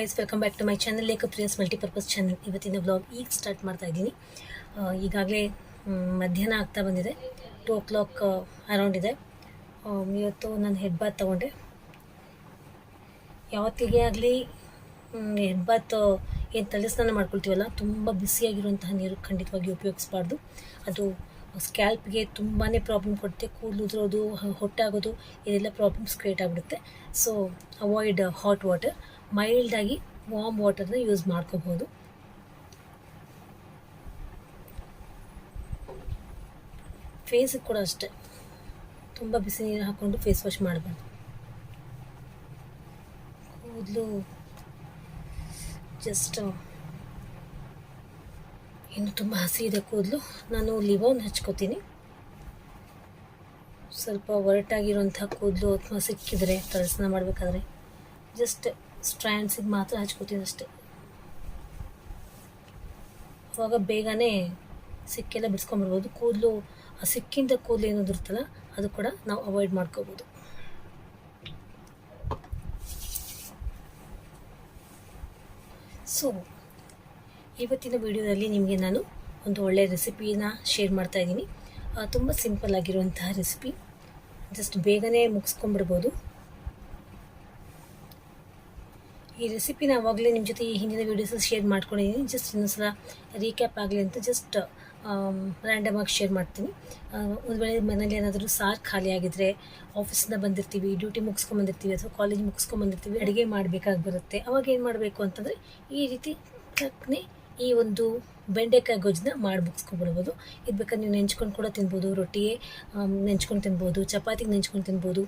Welcome back to my channel lake ಪ್ರಿಯಸ್ multipurpose channel ಇವತ್ತಿನ blog ಈಗ ಸ್ಟಾರ್ಟ್ ಮಾಡ್ತಾ ಇದ್ದೀನಿ. ಈಗಾಗಲೇ ಮಧ್ಯಾಹ್ನ ಆಗ್ತಾ ಬಂದಿದೆ. ಟೂ ಓ ಕ್ಲಾಕ್ ಅರೌಂಡ್ ಇದೆ. ಇವತ್ತು ನಾನು ಹೆಡ್ ಬಾತ್ ತೊಗೊಂಡೆ. ಯಾವತ್ತಿಗೆ ಆಗಲಿ ಹೆಡ್ ಬಾತ್ ಏನು ತಲೆ ಸ್ನಾನ ಮಾಡ್ಕೊಳ್ತೀವಲ್ಲ, ತುಂಬ ಬಿಸಿಯಾಗಿರುವಂತಹ ನೀರು ಖಂಡಿತವಾಗಿ ಉಪಯೋಗಿಸ್ಬಾರ್ದು. ಅದು ಸ್ಕ್ಯಾಲ್ಪ್ಗೆ ತುಂಬಾ ಪ್ರಾಬ್ಲಮ್ ಕೊಡುತ್ತೆ ಕೂದಲು ಉದುರೋದು ಹೊಟ್ಟಾಗೋದು, ಇದೆಲ್ಲ ಪ್ರಾಬ್ಲಮ್ಸ್ ಕ್ರಿಯೇಟ್ ಆಗಿಬಿಡುತ್ತೆ. ಸೊ ಅವಾಯ್ಡ್ ಹಾಟ್ ವಾಟರ್ ಮೈಲ್ಡಾಗಿ ವಾಮ್ ವಾಟರ್ನ ಯೂಸ್ ಮಾಡ್ಕೋಬೋದು. ಫೇಸಿಗೆ ಕೂಡ ಅಷ್ಟೇ. ತುಂಬ ಬಿಸಿ ನೀರು ಹಾಕ್ಕೊಂಡು ಫೇಸ್ ವಾಶ್ ಮಾಡಬಾರ್ದು. ಕೂದಲು ಜಸ್ಟ್ ಇನ್ನು ತುಂಬ ಹಸಿ ಇದೆ ಕೂದಲು. ನಾನು ಲಿವೋನ್ ಹಚ್ಕೋತೀನಿ. ಸ್ವಲ್ಪ ಒರಟಾಗಿರುವಂಥ ಕೂದಲು ಅಥವಾ ಸಿಕ್ಕಿದರೆ ತಳಸ್ನ ಮಾಡಬೇಕಾದ್ರೆ ಜಸ್ಟ್ ಸ್ಟ್ರ್ಯಾಂಡ್ಸಿಗೆ ಮಾತ್ರ ಹಚ್ಕೋತೀನಿ ಅಷ್ಟೆ. ಅವಾಗ ಬೇಗನೆ ಸಿಕ್ಕೆಲ್ಲ ಬಿಡಿಸ್ಕೊಂಬರ್ಬೋದು ಕೂದಲು, ಆ ಸಿಕ್ಕಿಂದ ಕೂದಲು ಏನಾದ್ರು ಇರ್ತಲ್ಲ ಅದು ಕೂಡ ನಾವು ಅವಾಯ್ಡ್ ಮಾಡ್ಕೋಬೋದು. ಸೊ ಇವತ್ತಿನ ವಿಡಿಯೋದಲ್ಲಿ ನಿಮಗೆ ನಾನು ಒಂದು ಒಳ್ಳೆಯ ರೆಸಿಪಿನ ಶೇರ್ ಮಾಡ್ತಾ ಇದ್ದೀನಿ. ತುಂಬ ಸಿಂಪಲ್ ಆಗಿರುವಂತಹ ರೆಸಿಪಿ. ಜಸ್ಟ್ ಬೇಗನೆ ಮುಗಿಸ್ಕೊಂಡ್ಬಿಡ್ಬೋದು. ಈ ರೆಸಿಪಿನ ಆವಾಗಲೇ ನಿಮ್ಮ ಜೊತೆ ಈ ಹಿಂದಿನ ವೀಡಿಯೋಸ್ ಶೇರ್ ಮಾಡ್ಕೊಂಡಿದ್ದೀನಿ ಜಸ್ಟ್ ಇನ್ನೊಂದ್ಸಲ ರೀಕ್ಯಾಪ್ ಆಗಲಿ ಅಂತ ಜಸ್ಟ್ ರ್ಯಾಂಡಮ್ ಆಗಿ ಶೇರ್ ಮಾಡ್ತೀನಿ. ಒಂದು ವೇಳೆ ಮನೇಲಿ ಏನಾದರೂ ಸಾರ್ ಖಾಲಿ ಆಗಿದ್ರೆ ಆಫೀಸಿಂದ ಬಂದಿರ್ತೀವಿ ಡ್ಯೂಟಿ ಮುಗಿಸ್ಕೊಂಬಂದಿರ್ತೀವಿ ಅಥವಾ ಕಾಲೇಜ್ ಮುಗಿಸ್ಕೊಂಬಂದಿರ್ತೀವಿ ಅಡುಗೆ ಮಾಡಬೇಕಾಗಿ ಬರುತ್ತೆ. ಅವಾಗ ಏನು ಮಾಡಬೇಕು ಅಂತಂದರೆ ಈ ರೀತಿ ಟಕ್ನೆ ಈ ಒಂದು ಬೆಂಡೆಕಾಯಿ ಗೊಜ್ಜನ್ನ ಮಾಡಿ ಮುಗಿಸ್ಕೊಂಡ್ಬಿಡ್ಬೋದು ಇದು ಬೇಕಾದ್ರೆ ನೀವು ನೆಂಚ್ಕೊಂಡು ಕೂಡ ತಿನ್ಬೋದು ರೊಟ್ಟಿಗೆ ನೆಂಚ್ಕೊಂಡು ತಿನ್ಬೋದು ಚಪಾತಿಗೆ ನೆಂಚ್ಕೊಂಡು ತಿನ್ಬೋದು.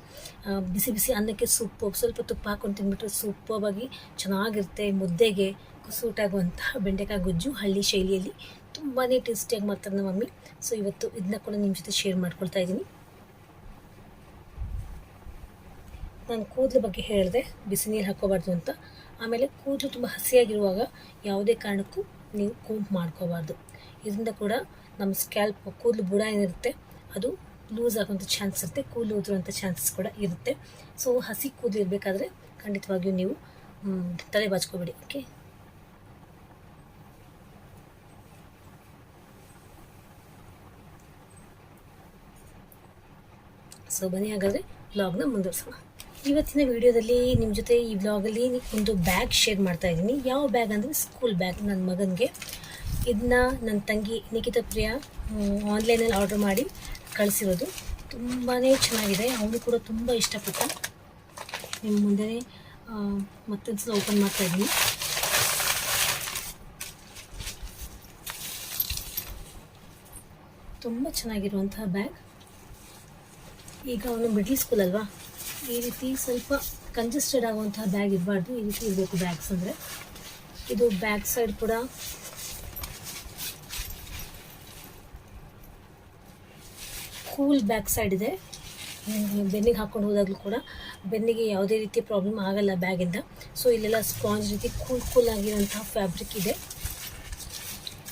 ಬಿಸಿ ಬಿಸಿ ಅನ್ನಕ್ಕೆ ಸೂಪು, ಸ್ವಲ್ಪ ತುಪ್ಪ ಹಾಕೊಂಡು ತಿಂದ್ಬಿಟ್ರೆ ಸೂಪವಾಗಿ ಚೆನ್ನಾಗಿರುತ್ತೆ ಮುದ್ದೆಗೆ ಸೂಟಾಗುವಂತಹ ಬೆಂಡೆಕಾಯಿ ಗೊಜ್ಜು ಹಳ್ಳಿ ಶೈಲಿಯಲ್ಲಿ. ತುಂಬಾ ಟೇಸ್ಟಿಯಾಗಿ ಮಾಡ್ತಾರೆ ನಮ್ಮ ಮಮ್ಮಿ. ಸೊ ಇವತ್ತು ಇದನ್ನ ಕೂಡ ನಿಮ್ಮ ಜೊತೆ ಶೇರ್ ಮಾಡ್ಕೊಳ್ತಾ ಇದ್ದೀನಿ. ನಾನು ಕೂದಲ ಬಗ್ಗೆ ಹೇಳಿದೆ, ಬಿಸಿ ನೀರು ಹಾಕೋಬಾರ್ದು ಅಂತ. ಆಮೇಲೆ ಕೂದಲು ತುಂಬ ಹಸಿಯಾಗಿರುವಾಗ ಯಾವುದೇ ಕಾರಣಕ್ಕೂ ನೀವು ಕೂಂಪ್ ಮಾಡ್ಕೋಬಾರ್ದು. ಇದರಿಂದ ಕೂಡ ನಮ್ಮ ಸ್ಕ್ಯಾಲ್ಪ್ ಕೂದಲು ಬುಡ ಏನಿರುತ್ತೆ, ಅದು ಲೂಸ್ ಆಗುವಂಥ ಚಾನ್ಸ್ ಇರುತ್ತೆ, ಕೂದಲು ಉದುರುವಂಥ ಚಾನ್ಸಸ್ ಕೂಡ ಇರುತ್ತೆ. ಸೊ ಹಸಿ ಕೂದಲು ಇರಬೇಕಾದ್ರೆ ಖಂಡಿತವಾಗಿಯೂ ನೀವು ತಲೆ ಬಾಚ್ಕೋಬೇಡಿ ಓಕೆ ಸೊ ಬನ್ನಿ ಹಾಗಾದರೆ ಬ್ಲಾಗ್ನ ಮುಂದುವರ್ಸೋಣ. ಇವತ್ತಿನ ವಿಡಿಯೋದಲ್ಲಿ ನಿಮ್ಮ ಜೊತೆ ಈ ವ್ಲಾಗಲ್ಲಿ ಒಂದು ಬ್ಯಾಗ್ ಶೇರ್ ಮಾಡ್ತಾ ಇದ್ದೀನಿ. ಯಾವ ಬ್ಯಾಗ್ ಅಂದರೆ ಸ್ಕೂಲ್ ಬ್ಯಾಗ್ ನನ್ನ ಮಗನಿಗೆ. ಇದನ್ನ ನನ್ನ ತಂಗಿ ನಿಖಿತಾ ಪ್ರಿಯ ಆನ್ಲೈನಲ್ಲಿ ಆರ್ಡರ್ ಮಾಡಿ ಕಳಿಸಿರೋದು. ತುಂಬಾ ಚೆನ್ನಾಗಿದೆ. ಅವನು ಕೂಡ ತುಂಬ ಇಷ್ಟಪಟ್ಟ. ನಿಮ್ಮ ಮುಂದೆ ಮತ್ತೊಂದು ಸಲ ಓಪನ್ ಮಾಡ್ತಾ ಇದ್ದೀನಿ. ತುಂಬ ಚೆನ್ನಾಗಿರುವಂತಹ ಬ್ಯಾಗ್ ಈಗ ಅವನು ಮಿಡ್ಲ್ ಸ್ಕೂಲ್ ಅಲ್ವಾ? ಈ ರೀತಿ ಸ್ವಲ್ಪ ಕಂಜೆಸ್ಟೆಡ್ ಆಗುವಂತಹ ಬ್ಯಾಗ್ ಇರಬಾರ್ದು. ಈ ರೀತಿ ಇರಬೇಕು ಬ್ಯಾಗ್ಸ್ ಅಂದರೆ. ಇದು ಬ್ಯಾಕ್ ಸೈಡ್ ಕೂಡ. ಕೂಲ್ ಬ್ಯಾಕ್ ಸೈಡ್ ಇದೆ. ಬೆನ್ನಿಗೆ ಹಾಕೊಂಡು ಹೋದಾಗಲೂ ಕೂಡ ಬೆನ್ನಿಗೆ ಯಾವುದೇ ರೀತಿ ಪ್ರಾಬ್ಲಮ್ ಆಗಲ್ಲ ಬ್ಯಾಗಿಂದ ಸೊ ಇಲ್ಲೆಲ್ಲ ಸ್ಪಾಂಜ್ ರೀತಿ ಕೂಲ್ ಕೂಲ್ ಆಗಿರುವಂತಹ ಫ್ಯಾಬ್ರಿಕ್ ಇದೆ.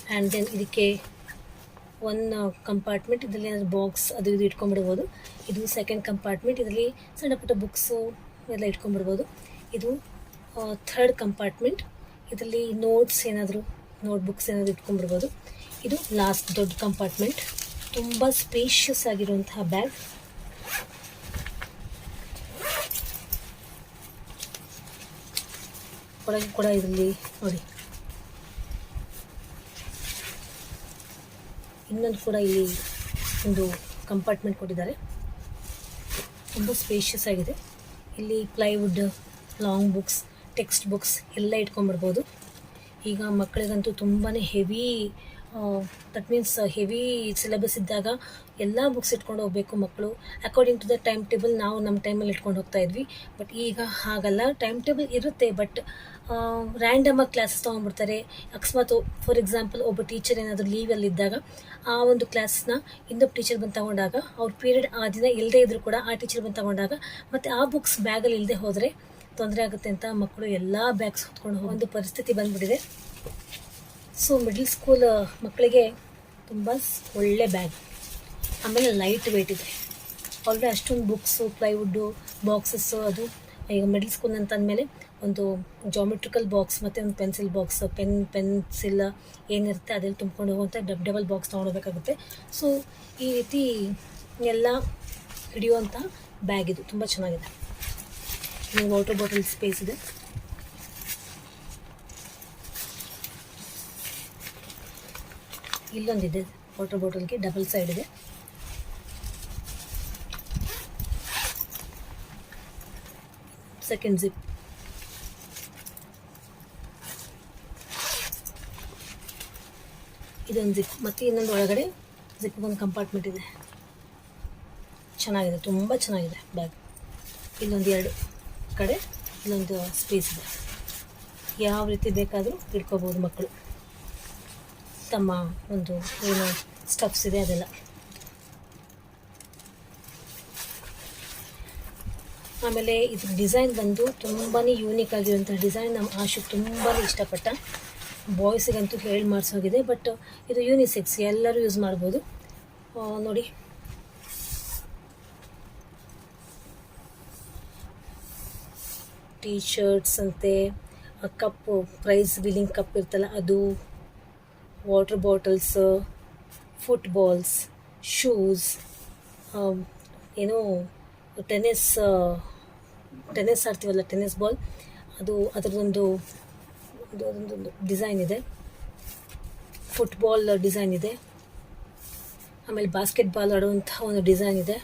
ಆ್ಯಂಡ್ ದೆನ್ ಇದಕ್ಕೆ ಒನ್ ಕಂಪಾರ್ಟ್ಮೆಂಟ್ ಇದರಲ್ಲಿ ಏನಾದರೂ ಬಾಕ್ಸ್ ಅದು ಇದು ಇಟ್ಕೊಂಡ್ಬಿಡ್ಬೋದು. ಇದು ಸೆಕೆಂಡ್ ಕಂಪಾರ್ಟ್ಮೆಂಟ್ ಇದರಲ್ಲಿ ಸಣ್ಣ ಪುಟ್ಟ ಬುಕ್ಸು ಎಲ್ಲ ಇಟ್ಕೊಂಡ್ಬಿಡ್ಬೋದು. ಇದು ಥರ್ಡ್ ಕಂಪಾರ್ಟ್ಮೆಂಟ್ ಇದರಲ್ಲಿ ನೋಟ್ಸ್ ಏನಾದರೂ ನೋಟ್ ಬುಕ್ಸ್ ಏನಾದರೂ ಇಟ್ಕೊಂಡ್ಬಿಡ್ಬೋದು. ಇದು ಲಾಸ್ಟ್ ದೊಡ್ಡ ಕಂಪಾರ್ಟ್ಮೆಂಟ್ ತುಂಬ ಸ್ಪೇಷಿಯಸ್ ಆಗಿರುವಂತಹ ಬ್ಯಾಗ್ ಒಳಗೆ ಕೂಡ ಇದರಲ್ಲಿ ನೋಡಿ. ಇನ್ನೊಂದು ಕೂಡ ಇಲ್ಲಿ ಒಂದು ಕಂಪಾರ್ಟ್ಮೆಂಟ್ ಕೊಟ್ಟಿದ್ದಾರೆ. ತುಂಬ ಸ್ಪೇಷಿಯಸ್ ಆಗಿದೆ. ಇಲ್ಲಿ plywood long books text books ಎಲ್ಲ ಇಟ್ಕೊಂಡ್ಬಿಡ್ಬೋದು ಈಗ ಮಕ್ಕಳಿಗಂತೂ ತುಂಬಾ heavy that means heavy syllabus ಇದ್ದಾಗ ಎಲ್ಲ ಬುಕ್ಸ್ ಇಟ್ಕೊಂಡು ಹೋಗಬೇಕು ಮಕ್ಕಳು. According to the time table ನಾವು ನಮ್ಮ ಟೈಮಲ್ಲಿ ಇಟ್ಕೊಂಡು ಹೋಗ್ತಾ ಇದ್ವಿ. ಬಟ್ ಈಗ ಹಾಗಲ್ಲ. ಟೈಮ್ ಟೇಬಲ್ ಇರುತ್ತೆ ಬಟ್ ರ್ಯಾಂಡಮ್ ಆಗಿ ಕ್ಲಾಸಸ್ ತೊಗೊಂಡ್ಬಿಡ್ತಾರೆ. ಅಕಸ್ಮಾತ್ ಫಾರ್ ಎಕ್ಸಾಂಪಲ್ ಒಬ್ಬ ಟೀಚರ್ ಏನಾದರೂ ಲೀವಲ್ಲಿ ಇದ್ದಾಗ, ಆ ಒಂದು ಕ್ಲಾಸ್ನ ಇನ್ನೊಬ್ಬ ಟೀಚರ್ ಬಂದು ತಗೊಂಡಾಗ, ಅವ್ರ ಪೀರಿಯಡ್ ಆ ದಿನ ಇಲ್ಲದೇ ಇದ್ದರೂ ಕೂಡ ಆ ಟೀಚರ್ ಬಂದು ತಗೊಂಡಾಗ, ಮತ್ತು ಆ ಬುಕ್ಸ್ ಬ್ಯಾಗಲ್ಲಿ ಇಲ್ಲದೆ ಹೋದರೆ ತೊಂದರೆ ಆಗುತ್ತೆ ಅಂತ ಮಕ್ಕಳು ಎಲ್ಲ ಬ್ಯಾಗ್ಸ್ ಹೊತ್ಕೊಂಡು ಹೋಗೋ, ಒಂದು ಪರಿಸ್ಥಿತಿ ಬಂದ್ಬಿಟ್ಟಿದೆ. ಸೊ ಮಿಡ್ಲ್ ಸ್ಕೂಲ್ ಮಕ್ಕಳಿಗೆ ತುಂಬ ಒಳ್ಳೆ ಬ್ಯಾಗ್ ಆಮೇಲೆ ಲೈಟ್ ವೆಯ್ಟ್ ಇದೆ. ಆಲ್ರೆಡಿ ಅಷ್ಟೊಂದು ಬುಕ್ಸು ಪ್ಲೈವುಡ್ಡು ಬಾಕ್ಸಸ್ಸು ಅದು ಈಗ ಮಿಡ್ಲ್ ಸ್ಕೂಲ್ ಅಂತ ಅಂದಮೇಲೆ ಒಂದು ಜಾಮೆಟ್ರಿಕಲ್ ಬಾಕ್ಸ್ ಮತ್ತು ಒಂದು ಪೆನ್ಸಿಲ್ ಬಾಕ್ಸ್ ಪೆನ್ ಪೆನ್ಸಿಲ್ ಏನಿರುತ್ತೆ ಅದೆಲ್ಲ ತುಂಬ್ಕೊಂಡು ಹೋಗುವಂಥ ಡಬ್ ಡಬಲ್ ಬಾಕ್ಸ್ ತೊಗೊಳ್ಬೇಕಾಗುತ್ತೆ ಸೊ ಈ ರೀತಿ ಎಲ್ಲ ಹಿಡಿಯುವಂಥ ಬ್ಯಾಗ್ ಇದು. ತುಂಬ ಚೆನ್ನಾಗಿದೆ. ವಾಟರ್ ಬಾಟಲ್ ಸ್ಪೇಸ್ ಇದೆ. ಇಲ್ಲೊಂದಿದೆ. ವಾಟರ್ ಬಾಟಲ್ಗೆ ಡಬಲ್ ಸೈಡ್ ಇದೆ. ಸೆಕೆಂಡ್ ಜಿಪ್ ಇದೊಂದು ಜಿಪ್ ಮತ್ತು ಇನ್ನೊಂದು ಒಳಗಡೆ ಜಿಪ್ ಒಂದು ಕಂಪಾರ್ಟ್ಮೆಂಟ್ ಇದೆ. ಚೆನ್ನಾಗಿದೆ, ತುಂಬ ಚೆನ್ನಾಗಿದೆ ಬ್ಯಾಗ್ ಇಲ್ಲೊಂದು ಎರಡು ಕಡೆ, ಇಲ್ಲೊಂದು ಸ್ಪೇಸ್ ಇದೆ. ಯಾವ ರೀತಿ ಬೇಕಾದರೂ ಇಟ್ಕೋಬೋದು ಮಕ್ಕಳು. ತಮ್ಮ ಒಂದು ಏನು ಸ್ಟಫ್ಸ್ ಇದೆ ಅದೆಲ್ಲ. ಆಮೇಲೆ ಇದು ಡಿಸೈನ್ ಬಂದು ತುಂಬಾ ಯೂನಿಕ್ ಆಗಿರುವಂಥ ಡಿಸೈನ್ ನಮ್ಮ ಆಶು ತುಂಬಾ ಇಷ್ಟಪಟ್ಟ. ಬಾಯ್ಸಿಗಂತೂ ಹೇಳಿ ಮಾಡಿಸೋಗಿದೆ ಬಟ್ ಇದು ಯೂನಿಸೆಕ್ಸ್ ಎಲ್ಲರೂ ಯೂಸ್ ಮಾಡ್ಬೋದು. ನೋಡಿ. ಟೀ ಶರ್ಟ್ಸ್ ಅಂತೆ ಕಪ್ಪು ಪ್ರೈಸ್ ಬಿಲ್ಲಿಂಗ್ ಕಪ್ ಇರ್ತಲ್ಲ, ಅದು ವಾಟರ್ ಬಾಟಲ್ಸ್ ಫುಟ್ಬಾಲ್ಸ್ ಶೂಸ್ ಏನೋ ಟೆನ್ನಿಸ್ ಟೆನ್ನಿಸ್ ಆಡ್ತೀವಲ್ಲ ಟೆನ್ನಿಸ್ ಬಾಲ್. ಅದು ಅದರದೊಂದು, ಒಂದು ಡಿಸೈನ್ ಇದೆ. ಫುಟ್ಬಾಲ್ ಡಿಸೈನ್ ಇದೆ. ಆಮೇಲೆ ಬಾಸ್ಕೆಟ್ ಬಾಲ್ ಆಡುವಂಥ ಒಂದು ಡಿಸೈನ್ ಇದೆ.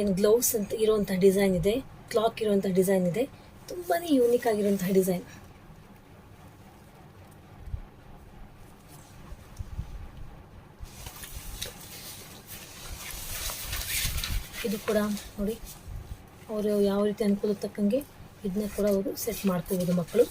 ಏನು ಗ್ಲೌಸ್ ಅಂತ ಇರುವಂಥ ಡಿಸೈನ್ ಇದೆ. ಕ್ಲಾಕ್ ಇರುವಂಥ ಡಿಸೈನ್ ಇದೆ. ತುಂಬಾ ಯೂನಿಕ್ ಆಗಿರುವಂತಹ ಡಿಸೈನ್ ಇದು ಕೂಡ ನೋಡಿ, ಅವರು ಯಾವ ರೀತಿ ಅನುಕೂಲ ತಕ್ಕಂಗೆ ಇದನ್ನ ಕೂಡ ಅವರು ಸೆಟ್ ಮಾಡ್ಕೋಬೋದು ಮಕ್ಕಳು.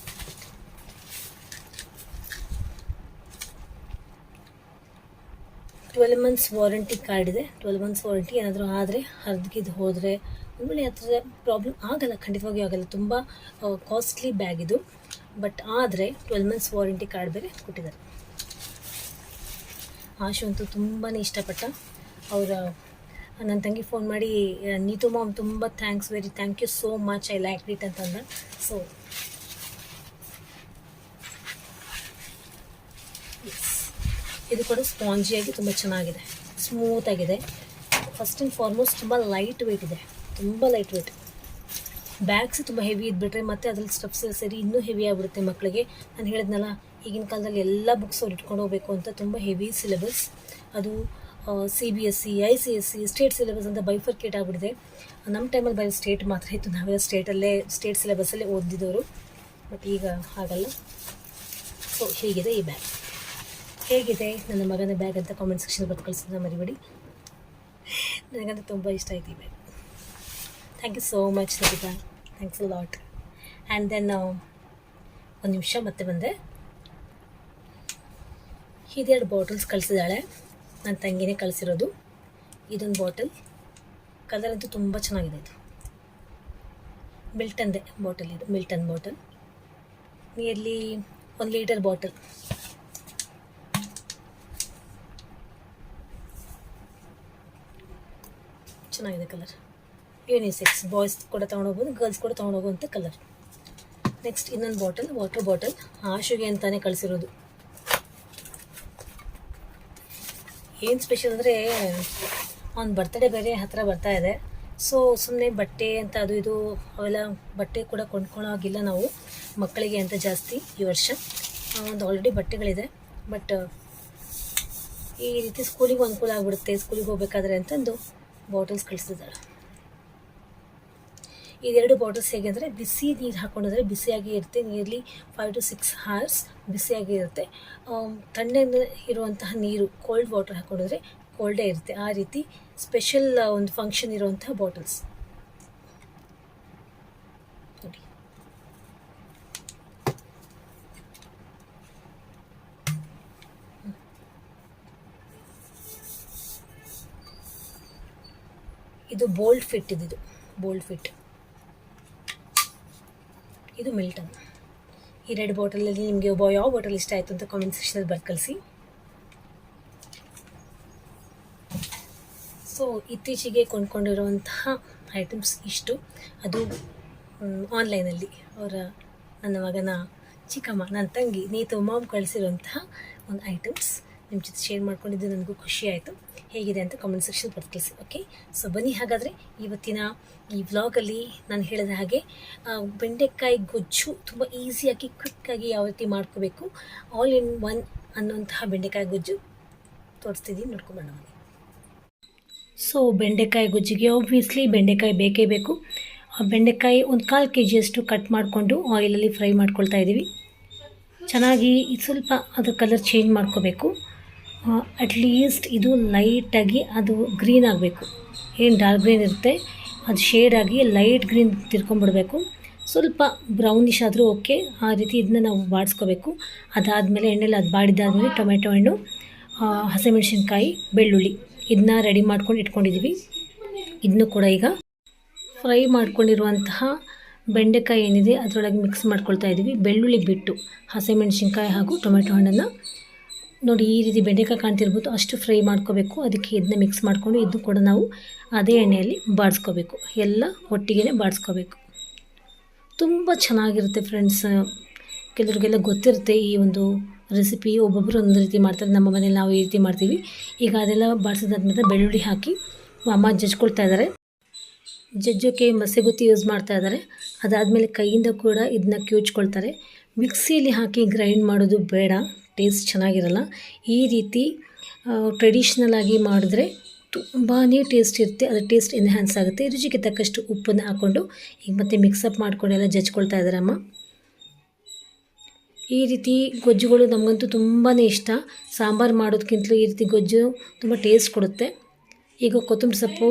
ಟ್ವೆಲ್ ಮಂತ್ಸ್ ವಾರಂಟಿ ಕಾರ್ಡ್ ಇದೆ. ಟ್ವೆಲ್ ಮಂತ್ಸ್ ವಾರಂಟಿ ಏನಾದರೂ ಆದರೆ ಹರಿದ್ಗಿದ್ದು ಹೋದರೆ, ಆಮೇಲೆ ಆ ಥರ ಪ್ರಾಬ್ಲಮ್ ಆಗಲ್ಲ ಖಂಡಿತವಾಗಿಯೂ ಆಗಲ್ಲ. ತುಂಬ ಕಾಸ್ಟ್ಲಿ ಬ್ಯಾಗ್ ಇದು. ಬಟ್ ಆದರೆ ಟ್ವೆಲ್ ಮಂತ್ಸ್ ವಾರಂಟಿ ಕಾರ್ಡ್ ಬೇರೆ ಕೊಟ್ಟಿದ್ದಾರೆ. ಆಶು ಅಂತೂ ತುಂಬಾ ಇಷ್ಟಪಟ್ಟ ಅವರ ನನ್ನ ತಂಗಿ ಫೋನ್ ಮಾಡಿ ನೀತು ಮಾಮ್, ತುಂಬ thanks very thank you so much I like it ಅಂತಂದ ಸೊ ಇದು ಕೂಡ ಸ್ಪಾಂಜಿಯಾಗಿ ತುಂಬ ಚೆನ್ನಾಗಿದೆ. ಸ್ಮೂತ್ ಆಗಿದೆ. ಫಸ್ಟ್ ಆ್ಯಂಡ್ ಫಾರ್ಮೋಸ್ಟ್ ತುಂಬ ಲೈಟ್ ವೆಯ್ಟ್ ಇದೆ. ತುಂಬ ಲೈಟ್ ವೆಯ್ಟ್ ಬ್ಯಾಗ್ಸ್ ತುಂಬ ಹೆವಿ ಇದ್ಬಿಟ್ರೆ ಮತ್ತೆ ಅದ್ರಲ್ಲಿ ಸ್ಟೆಪ್ಸ್ ಸರಿ ಸೇರಿ ಇನ್ನೂ ಹೆವಿ ಆಗಿಬಿಡುತ್ತೆ ಮಕ್ಕಳಿಗೆ ನಾನು ಹೇಳಿದ್ನಲ್ಲ, ಈಗಿನ ಕಾಲದಲ್ಲಿ ಎಲ್ಲ ಬುಕ್ಸ್ ಅವ್ರು ಇಟ್ಕೊಂಡು ಹೋಗಬೇಕು ಅಂತ ತುಂಬ ಹೆವಿ ಸಿಲೆಬಸ್ ಅದು C B S C I C S C state syllabus ಅಂತ ಬೈಫರ್ಕೇಟ್ ಆಗಿಬಿಟ್ಟಿದೆ. ನಮ್ಮ ಟೈಮಲ್ಲಿ ಬರೀ ಸ್ಟೇಟ್ ಮಾತ್ರ ಇತ್ತು. ನಾವೆಲ್ಲ ಸ್ಟೇಟಲ್ಲೇ ಸ್ಟೇಟ್ ಸಿಲೆಬಸ್ಸಲ್ಲೇ ಓದಿದವರು ಬಟ್ ಈಗ ಹಾಗಲ್ಲ. ಸೊ ಹೀಗಿದೆ ಈ ಬ್ಯಾಗ್ ಹೇಗಿದೆ ನನ್ನ ಮಗನ ಬ್ಯಾಗ್ ಅಂತ ಕಾಮೆಂಟ್ ಸೆಕ್ಷನ್ ಬರ್ದು ಕಳಿಸೋದನ್ನ ಮರಿಬೇಡಿ. ನನಗಂತ ತುಂಬ ಇಷ್ಟ ಆಯ್ತು ಈ bag thank you so much Sarita thanks a lot and then ಒಂದು ನಿಮಿಷ, ಮತ್ತೆ ಬಂದೆ. ಇದೆರಡು ಬಾಟಲ್ಸ್ ಕಳಿಸಿದ್ದಾಳೆ. ನನ್ನ ತಂಗಿನೇ ಕಳಿಸಿರೋದು. ಇದೊಂದು ಬಾಟಲ್. ಕಲರ್ ಅಂತೂ ತುಂಬ ಚೆನ್ನಾಗಿದೆ ಇದು. ಮಿಲ್ಟನ್ದೇ ಬಾಟಲ್ ಇದು, ಮಿಲ್ಟನ್ ಬಾಟಲ್. ನಿಯರ್ಲಿ ಒಂದು ಲೀಟರ್ ಬಾಟಲ್. ಚೆನ್ನಾಗಿದೆ ಕಲರ್. ಯೂನಿಸೆಕ್ಸ್, ಬಾಯ್ಸ್ ಕೂಡ ತೊಗೊಂಡೋಗ್ಬೋದು, ಗರ್ಲ್ಸ್ ಕೂಡ ತೊಗೊಂಡೋಗುವಂಥ ಕಲರ್. ನೆಕ್ಸ್ಟ್ ಇನ್ನೊಂದು ಬಾಟಲ್, ವಾಟರ್ ಬಾಟಲ್. ಆಶುಗೆ ಅಂತಲೇ ಕಳಿಸಿರೋದು. ಏನು ಸ್ಪೆಷಲ್ ಅಂದರೆ ಅವ್ನ ಬರ್ತಡೇ ಬೇರೆ ಹತ್ತಿರ ಬರ್ತಾ ಇದೆ. ಸೊ ಸುಮ್ಮನೆ ಬಟ್ಟೆ ಅಂತ ಅದು ಇದು, ಅವೆಲ್ಲ ಬಟ್ಟೆ ಕೂಡ ಕೊಂಡ್ಕೊಳ್ಳೋ ಹಾಗಿಲ್ಲ ನಾವು, ಮಕ್ಕಳಿಗೆ ಅಂತ ಜಾಸ್ತಿ ಈ ವರ್ಷ. ಒಂದು ಆಲ್ರೆಡಿ ಬಟ್ಟೆಗಳಿದೆ. ಬಟ್ ಈ ರೀತಿ ಸ್ಕೂಲಿಗೂ ಅನುಕೂಲ ಆಗಿಬಿಡುತ್ತೆ. ಸ್ಕೂಲಿಗೆ ಹೋಗ್ಬೇಕಾದ್ರೆ ಅಂತಂದು ಬಾಟಲ್ಸ್ ಕಳಿಸಿದ್ದಾಳೆ ಇದೆರಡು ಬಾಟಲ್ಸ್ ಹೇಗೆ ಅಂದರೆ ಬಿಸಿ ನೀರು ಹಾಕ್ಕೊಂಡಿದ್ರೆ ಬಿಸಿಯಾಗಿ ಇರುತ್ತೆ nearly five to six hours ಬಿಸಿಯಾಗಿ ಇರುತ್ತೆ. ತಣ್ಣ ಇರುವಂತಹ ನೀರು ಕೋಲ್ಡ್ ವಾಟರ್ ಹಾಕ್ಕೊಂಡಿದ್ರೆ ಕೋಲ್ಡೇ ಇರುತ್ತೆ. ಆ ರೀತಿ ಸ್ಪೆಷಲ್ ಒಂದು ಫಂಕ್ಷನ್ ಇರುವಂತಹ ಬಾಟಲ್ಸ್ ಇದು ಬೋಲ್ಡ್ ಫಿಟ್ ಇದು. ಬೋಲ್ಡ್ ಫಿಟ್ ಇದು ಮಿಲ್ಟನ್. ಈ ರೆಡ್ ಬಾಟಲಲ್ಲಿ ನಿಮಗೆ ಒಬ್ಬ ಯಾವ ಬಾಟಲ್ ಇಷ್ಟ ಆಯಿತು ಅಂತ ಕಾಮೆಂಟ್ ಸೆಕ್ಷನಲ್ಲಿ ಬರ್ದು ಕಳಿಸಿ. ಸೊ ಇತ್ತೀಚೆಗೆ ಕೊಂಡ್ಕೊಂಡಿರುವಂತಹ ಐಟಮ್ಸ್ ಇಷ್ಟು. ಅದು ಆನ್ಲೈನಲ್ಲಿ ಅವರ, ನನ್ನ ಮಗನ ಚಿಕ್ಕಮ್ಮ, ನನ್ನ ತಂಗಿ, ನೀತು ಮಾಮ್ ಕಳಿಸಿರುವಂತಹ ಒಂದು ಐಟಮ್ಸ್ ನಿಮ್ಮ ಜೊತೆ ಶೇರ್ ಮಾಡ್ಕೊಂಡಿದ್ದು ನನಗೂ ಖುಷಿ ಆಯಿತು. ಹೇಗಿದೆ ಅಂತ ಕಾಮೆಂಟ್ ಸೆಕ್ಷನ್ ತಿಳಿಸಿ ಓಕೆ ಸೊ ಬನ್ನಿ ಹಾಗಾದರೆ ಇವತ್ತಿನ ಈ ವ್ಲಾಗಲ್ಲಿ ನಾನು ಹೇಳಿದ ಹಾಗೆ ಬೆಂಡೆಕಾಯಿ ಗೊಜ್ಜು ತುಂಬ ಈಸಿಯಾಗಿ ಕ್ವಿಕ್ಕಾಗಿ ಯಾವ ರೀತಿ ಮಾಡ್ಕೋಬೇಕು ಆಲ್ ಇನ್ ಒನ್ ಅನ್ನುವಂತಹ ಬೆಂಡೆಕಾಯಿ ಗೊಜ್ಜು ತೋರಿಸ್ತಿದ್ದೀನಿ ಬನ್ನಿ. ಸೊ ಬೆಂಡೆಕಾಯಿ ಗೊಜ್ಜಿಗೆ ಆಬ್ವಿಯಸ್ಲಿ ಬೆಂಡೆಕಾಯಿ ಬೇಕೇ ಬೇಕು. ಬೆಂಡೆಕಾಯಿ ಒಂದು ಕಾಲು ಕೆ ಜಿಯಷ್ಟು ಕಟ್ ಮಾಡಿಕೊಂಡು ಆಯಿಲಲ್ಲಿ ಫ್ರೈ ಮಾಡ್ಕೊಳ್ತಾ ಇದ್ದೀವಿ ಚೆನ್ನಾಗಿ ಸ್ವಲ್ಪ ಅದು ಕಲರ್ ಚೇಂಜ್ ಮಾಡ್ಕೋಬೇಕು. ಅಟ್ಲೀಸ್ಟ್ ಇದು ಲೈಟಾಗಿ ಅದು ಗ್ರೀನ್ ಆಗಬೇಕು. ಏನು ಡಾರ್ಕ್ ಗ್ರೀನ್ ಇರುತ್ತೆ? ಅದು ಶೇಡ್ ಆಗಿ ಲೈಟ್ ಗ್ರೀನ್ ತಿರ್ಕೊಂಬಿಡ್ಬೇಕು ಸ್ವಲ್ಪ ಬ್ರೌನಿಶ್ ಆದರೂ ಓಕೆ ಆ ರೀತಿ ಇದನ್ನ ನಾವು ಬಾಡಿಸ್ಕೋಬೇಕು. ಅದಾದಮೇಲೆ ಎಣ್ಣೆಲಿ ಅದು ಬಾಡಿದಾದ್ಮೇಲೆ ಟೊಮೆಟೊ ಹಣ್ಣು ಹಸಿಮೆಣಸಿನ್ಕಾಯಿ, ಬೆಳ್ಳುಳ್ಳಿ. ಇದನ್ನ ರೆಡಿ ಮಾಡ್ಕೊಂಡು ಇಟ್ಕೊಂಡಿದ್ದೀವಿ ಇದನ್ನು ಕೂಡ ಈಗ ಫ್ರೈ ಮಾಡ್ಕೊಂಡಿರುವಂತಹ ಬೆಂಡೆಕಾಯಿ ಏನಿದೆ ಅದರೊಳಗೆ ಮಿಕ್ಸ್ ಮಾಡ್ಕೊಳ್ತಾ ಇದ್ದೀವಿ ಬೆಳ್ಳುಳ್ಳಿ ಬಿಟ್ಟು ಹಸಿಮೆಣಸಿನ್ಕಾಯಿ ಹಾಗೂ ಟೊಮೆಟೊ ಹಣ್ಣನ್ನು ನೋಡಿ ಈ ರೀತಿ ಬೆಂಡೆಕಾಯಿ ಕಾಣ್ತಿರ್ಬೋದು, ಅಷ್ಟು ಫ್ರೈ ಮಾಡ್ಕೋಬೇಕು. ಅದಕ್ಕೆ ಇದನ್ನ ಮಿಕ್ಸ್ ಮಾಡಿಕೊಂಡು ಇದನ್ನು ಕೂಡ ನಾವು ಅದೇ ಎಣ್ಣೆಯಲ್ಲಿ ಬಾಡಿಸ್ಕೋಬೇಕು. ಎಲ್ಲ ಒಟ್ಟಿಗೆ ಬಾಡಿಸ್ಕೋಬೇಕು. ತುಂಬ ಚೆನ್ನಾಗಿರುತ್ತೆ ಫ್ರೆಂಡ್ಸ್ ಕೆಲವ್ರಿಗೆಲ್ಲ ಗೊತ್ತಿರುತ್ತೆ ಈ ಒಂದು ರೆಸಿಪಿ ಒಬ್ಬೊಬ್ಬರು ಒಂದು ರೀತಿ ಮಾಡ್ತಾರೆ. ನಮ್ಮ ಮನೇಲಿ ನಾವು ಈ ರೀತಿ ಮಾಡ್ತೀವಿ. ಈಗ ಅದೆಲ್ಲ ಬಾಡಿಸಿದಾದ್ಮೇಲೆ ಬೆಳ್ಳುಳ್ಳಿ ಹಾಕಿ ಅಮ್ಮ ಜಜ್ಕೊಳ್ತಾ ಇದ್ದಾರೆ ಜಜ್ಜೋಕೆ ಮಸೆಗುತ್ತಿ ಯೂಸ್ ಮಾಡ್ತಾ ಇದ್ದಾರೆ ಅದಾದಮೇಲೆ ಕೈಯಿಂದ ಕೂಡ ಇದನ್ನ ಕ್ಯೂಚ್ಕೊಳ್ತಾರೆ. ಮಿಕ್ಸಿಯಲ್ಲಿ ಹಾಕಿ ಗ್ರೈಂಡ್ ಮಾಡೋದು ಬೇಡ. ಟೇಸ್ಟ್ ಚೆನ್ನಾಗಿರಲ್ಲ. ಈ ರೀತಿ ಟ್ರೆಡಿಷ್ನಲ್ ಆಗಿ ಮಾಡಿದ್ರೆ ತುಂಬಾ ಟೇಸ್ಟ್ ಇರುತ್ತೆ. ಅದು ಟೇಸ್ಟ್ ಎನ್ಹ್ಯಾನ್ಸ್ ಆಗುತ್ತೆ. ರುಚಿಗೆ ತಕ್ಕಷ್ಟು ಉಪ್ಪನ್ನು ಹಾಕ್ಕೊಂಡು ಈಗ ಮತ್ತೆ ಮಿಕ್ಸಪ್ ಮಾಡಿಕೊಂಡು ಎಲ್ಲ ಜಜ್ಕೊಳ್ತಾ ಇದ್ದಾರಮ್ಮ ಈ ರೀತಿ ಗೊಜ್ಜುಗಳು ನಮಗಂತೂ ತುಂಬಾ ಇಷ್ಟ. ಸಾಂಬಾರು ಮಾಡೋದಕ್ಕಿಂತಲೂ ಈ ರೀತಿ ಗೊಜ್ಜು ತುಂಬ ಟೇಸ್ಟ್ ಕೊಡುತ್ತೆ. ಈಗ ಕೊತ್ತಂಬರಿ ಸೊಪ್ಪು,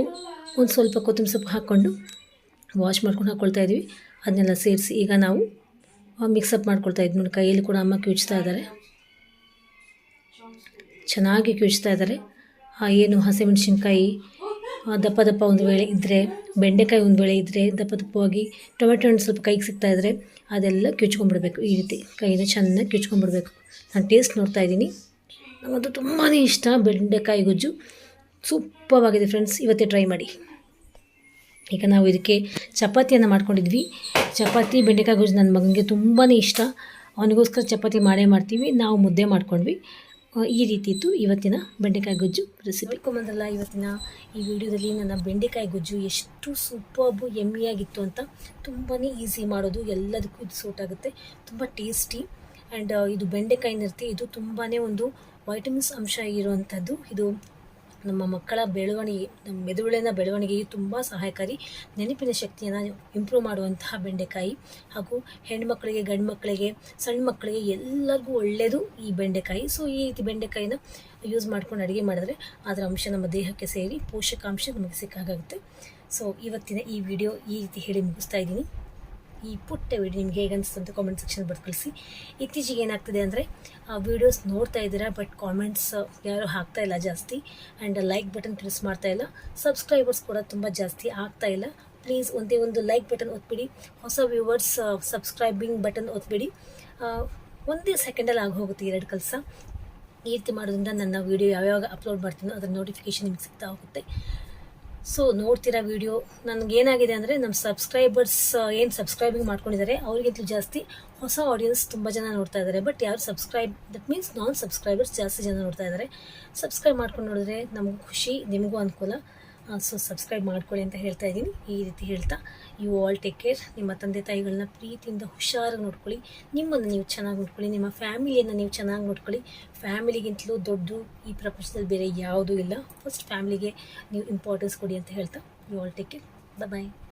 ಒಂದು ಸ್ವಲ್ಪ ಕೊತ್ತಂಬರಿ ಸೊಪ್ಪು ಹಾಕ್ಕೊಂಡು ವಾಶ್ ಮಾಡ್ಕೊಂಡು ಹಾಕ್ಕೊಳ್ತಾ ಇದ್ವಿ. ಅದನ್ನೆಲ್ಲ ಸೇರಿಸಿ ಈಗ ನಾವು ಮಿಕ್ಸಪ್ ಮಾಡ್ಕೊಳ್ತಾ ಇದ್ವಿ. ನೋಡಿ, ಕೈಯಲ್ಲಿ ಕೂಡ ಅಮ್ಮ ಕ್ಯೂಚ್ತಾ ಇದ್ದಾರೆ. ಚೆನ್ನಾಗಿ ಕ್ಯೂಚ್ತಾ ಇದ್ದಾರೆ. ಏನು ಹಸಿಮೆಣಸಿನ್ಕಾಯಿ ದಪ್ಪ ದಪ್ಪ ಒಂದು ವೇಳೆ ಇದ್ದರೆ ಬೆಂಡೆಕಾಯಿ ಒಂದು ವೇಳೆ ಇದ್ದರೆ ದಪ್ಪ ದಪ್ಪವಾಗಿ ಟೊಮೆಟೊ ಹಣ್ಣು ಸ್ವಲ್ಪ ಕೈಗೆ ಸಿಗ್ತಾ ಇದ್ದರೆ ಅದೆಲ್ಲ ಕ್ಯೂಚ್ಕೊಂಡ್ಬಿಡ್ಬೇಕು ಈ ರೀತಿ. ಕೈನ ಚೆನ್ನಾಗಿ ಕ್ಯೂಚ್ಕೊಂಡ್ಬಿಡ್ಬೇಕು ನಾನು ಟೇಸ್ಟ್ ನೋಡ್ತಾ ಇದ್ದೀನಿ. ನಮ್ಮದು ತುಂಬಾ ಇಷ್ಟ ಬೆಂಡೆಕಾಯಿ ಗೊಜ್ಜು. ಸೂಪರ್ವಾಗಿದೆ ಫ್ರೆಂಡ್ಸ್, ಇವತ್ತೇ ಟ್ರೈ ಮಾಡಿ. ಈಗ ನಾವು ಇದಕ್ಕೆ ಚಪಾತಿಯನ್ನು ಮಾಡ್ಕೊಂಡಿದ್ವಿ. ಚಪಾತಿ, ಬೆಂಡೆಕಾಯಿ ಗೊಜ್ಜು ನನ್ನ ಮಗನಿಗೆ ತುಂಬಾ ಇಷ್ಟ. ಅವನಿಗೋಸ್ಕರ ಚಪಾತಿ ಮಾಡೇ ಮಾಡ್ತೀವಿ, ನಾವು ಮುದ್ದೆ ಮಾಡ್ಕೊಂಡ್ವಿ. ಈ ರೀತಿ ಇತ್ತು ಇವತ್ತಿನ ಬೆಂಡೆಕಾಯಿ ಗೊಜ್ಜು ರೆಸಿಪಿ ಕೊಂಬಂದ್ರಲ್ಲ ಇವತ್ತಿನ ಈ ವಿಡಿಯೋದಲ್ಲಿ ನನ್ನ ಬೆಂಡೆಕಾಯಿ ಗೊಜ್ಜು ಎಷ್ಟು ಸೂಪರ್ಬು ಎಮ್ಮಿಯಾಗಿತ್ತು ಅಂತ ತುಂಬಾ ಈಸಿ ಮಾಡೋದು, ಎಲ್ಲದಕ್ಕೂ ಇದು ಸೂಟ್ ಆಗುತ್ತೆ. ತುಂಬ ಟೇಸ್ಟಿ ಆ್ಯಂಡ್ ಇದು ಬೆಂಡೆಕಾಯಿ ಇರುತ್ತೆ ಇದು ತುಂಬಾ ಒಂದು ವೈಟಮಿನ್ಸ್ ಅಂಶ ಇರುವಂಥದ್ದು ಇದು ನಮ್ಮ ಮಕ್ಕಳ ಬೆಳವಣಿಗೆ, ನಮ್ಮ ಮೆದುಳಿನ ಬೆಳವಣಿಗೆಗೆ ತುಂಬ ಸಹಾಯಕಾರಿ. ನೆನಪಿನ ಶಕ್ತಿಯನ್ನು ಇಂಪ್ರೂವ್ ಮಾಡುವಂತಹ ಬೆಂಡೆಕಾಯಿ ಹಾಗೂ ಹೆಣ್ಮಕ್ಳಿಗೆ ಗಂಡು ಮಕ್ಕಳಿಗೆ ಸಣ್ಣ ಮಕ್ಕಳಿಗೆ ಎಲ್ಲರಿಗೂ ಒಳ್ಳೆಯದು ಈ ಬೆಂಡೆಕಾಯಿ. ಸೊ ಈ ರೀತಿ ಬೆಂಡೆಕಾಯಿನ ಯೂಸ್ ಮಾಡ್ಕೊಂಡು ಅಡುಗೆ ಮಾಡಿದ್ರೆ ಅದರ ಅಂಶ ನಮ್ಮ ದೇಹಕ್ಕೆ ಸೇರಿ ಪೋಷಕಾಂಶ ನಮಗೆ ಸಿಕ್ಕಾಗುತ್ತೆ. ಸೊ ಇವತ್ತಿನ ಈ ವಿಡಿಯೋ ಈ ರೀತಿ ಹೇಳಿ ಮುಗಿಸ್ತಾ ಇದ್ದೀನಿ. ಈ ಪುಟ್ಟ ವಿಡಿಯೋ ನಿಮ್ಗೆ ಹೇಗೆ ಅನಿಸ್ತು ಅಂತ ಕಾಮೆಂಟ್ ಸೆಕ್ಷನ್ ಬರ್ದು ಕಳಿಸಿ. ಇತ್ತೀಚೆಗೆ ಏನಾಗ್ತಿದೆ ಅಂದರೆ ವೀಡಿಯೋಸ್ ನೋಡ್ತಾ ಇದ್ದೀರಾ ಬಟ್ ಕಾಮೆಂಟ್ಸ್ ಯಾರು ಹಾಕ್ತಾ ಇಲ್ಲ ಜಾಸ್ತಿ. ಆ್ಯಂಡ್ ಲೈಕ್ ಬಟನ್ ಪ್ರೆಸ್ ಮಾಡ್ತಾ ಇಲ್ಲ. ಸಬ್ಸ್ಕ್ರೈಬರ್ಸ್ ಕೂಡ ತುಂಬ ಜಾಸ್ತಿ ಆಗ್ತಾ ಇಲ್ಲ. ಪ್ಲೀಸ್ ಒಂದೇ ಒಂದು ಲೈಕ್ ಬಟನ್ ಒತ್ಬಿಡಿ. ಹೊಸ ವ್ಯೂವರ್ಸ್ ಸಬ್ಸ್ಕ್ರೈಬಿಂಗ್ ಬಟನ್ ಒತ್ಬಿಡಿ. ಒಂದೇ ಸೆಕೆಂಡಲ್ಲಿ ಆಗಿ ಹೋಗುತ್ತೆ ಎರಡು ಕೆಲಸ. ಈ ರೀತಿ ಮಾಡೋದ್ರಿಂದ ನನ್ನ ವೀಡಿಯೋ ಯಾವ್ಯಾವ ಅಪ್ಲೋಡ್ ಮಾಡ್ತೀನೋ ಅದರ ನೋಟಿಫಿಕೇಶನ್ ನಿಮ್ಗೆ ಸಿಗ್ತಾ ಹೋಗುತ್ತೆ. ಸೊ ನೋಡ್ತಿರೋ ವಿಡಿಯೋ ನನಗೇನಾಗಿದೆ ಅಂದರೆ ನಮ್ಮ ಸಬ್ಸ್ಕ್ರೈಬರ್ಸ್ ಏನು ಸಬ್ಸ್ಕ್ರೈಬಿಂಗ್ ಮಾಡ್ಕೊಂಡಿದ್ದಾರೆ ಅವ್ರಿಗಿಂತಲೂ ಜಾಸ್ತಿ ಹೊಸ ಆಡಿಯನ್ಸ್ ತುಂಬ ಜನ ನೋಡ್ತಾ ಇದ್ದಾರೆ ಬಟ್ ಯಾರು subscribe that means non subscribers ಜಾಸ್ತಿ ಜನ ನೋಡ್ತಾ ಇದ್ದಾರೆ ಸಬ್ಸ್ಕ್ರೈಬ್ ಮಾಡ್ಕೊಂಡು ನೋಡಿದ್ರೆ ನಮಗೂ ಖುಷಿ, ನಿಮಗೂ ಅನುಕೂಲ. ಸೊ ಸಬ್ಸ್ಕ್ರೈಬ್ ಮಾಡ್ಕೊಳ್ಳಿ ಅಂತ ಹೇಳ್ತಾ ಇದ್ದೀನಿ. ಈ ರೀತಿ ಹೇಳ್ತಾ ಯು ಆಲ್ ಟೇಕ್ ಕೇರ್ ನಿಮ್ಮ ತಂದೆ ತಾಯಿಗಳನ್ನ ಪ್ರೀತಿಯಿಂದ ಹುಷಾರಾಗಿ ನೋಡ್ಕೊಳ್ಳಿ. ನಿಮ್ಮನ್ನು ನೀವು ಚೆನ್ನಾಗಿ ನೋಡ್ಕೊಳ್ಳಿ. ನಿಮ್ಮ ಫ್ಯಾಮಿಲಿಯನ್ನು ನೀವು ಚೆನ್ನಾಗಿ ನೋಡ್ಕೊಳ್ಳಿ. ಫ್ಯಾಮಿಲಿಗಿಂತಲೂ ದೊಡ್ಡದು ಈ ಪ್ರಪಂಚದಲ್ಲಿ ಬೇರೆ ಯಾವುದೂ ಇಲ್ಲ. ಫಸ್ಟ್ ಫ್ಯಾಮಿಲಿಗೆ ನೀವು ಇಂಪಾರ್ಟೆನ್ಸ್ ಕೊಡಿ ಅಂತ ಹೇಳ್ತಾ you all take care bye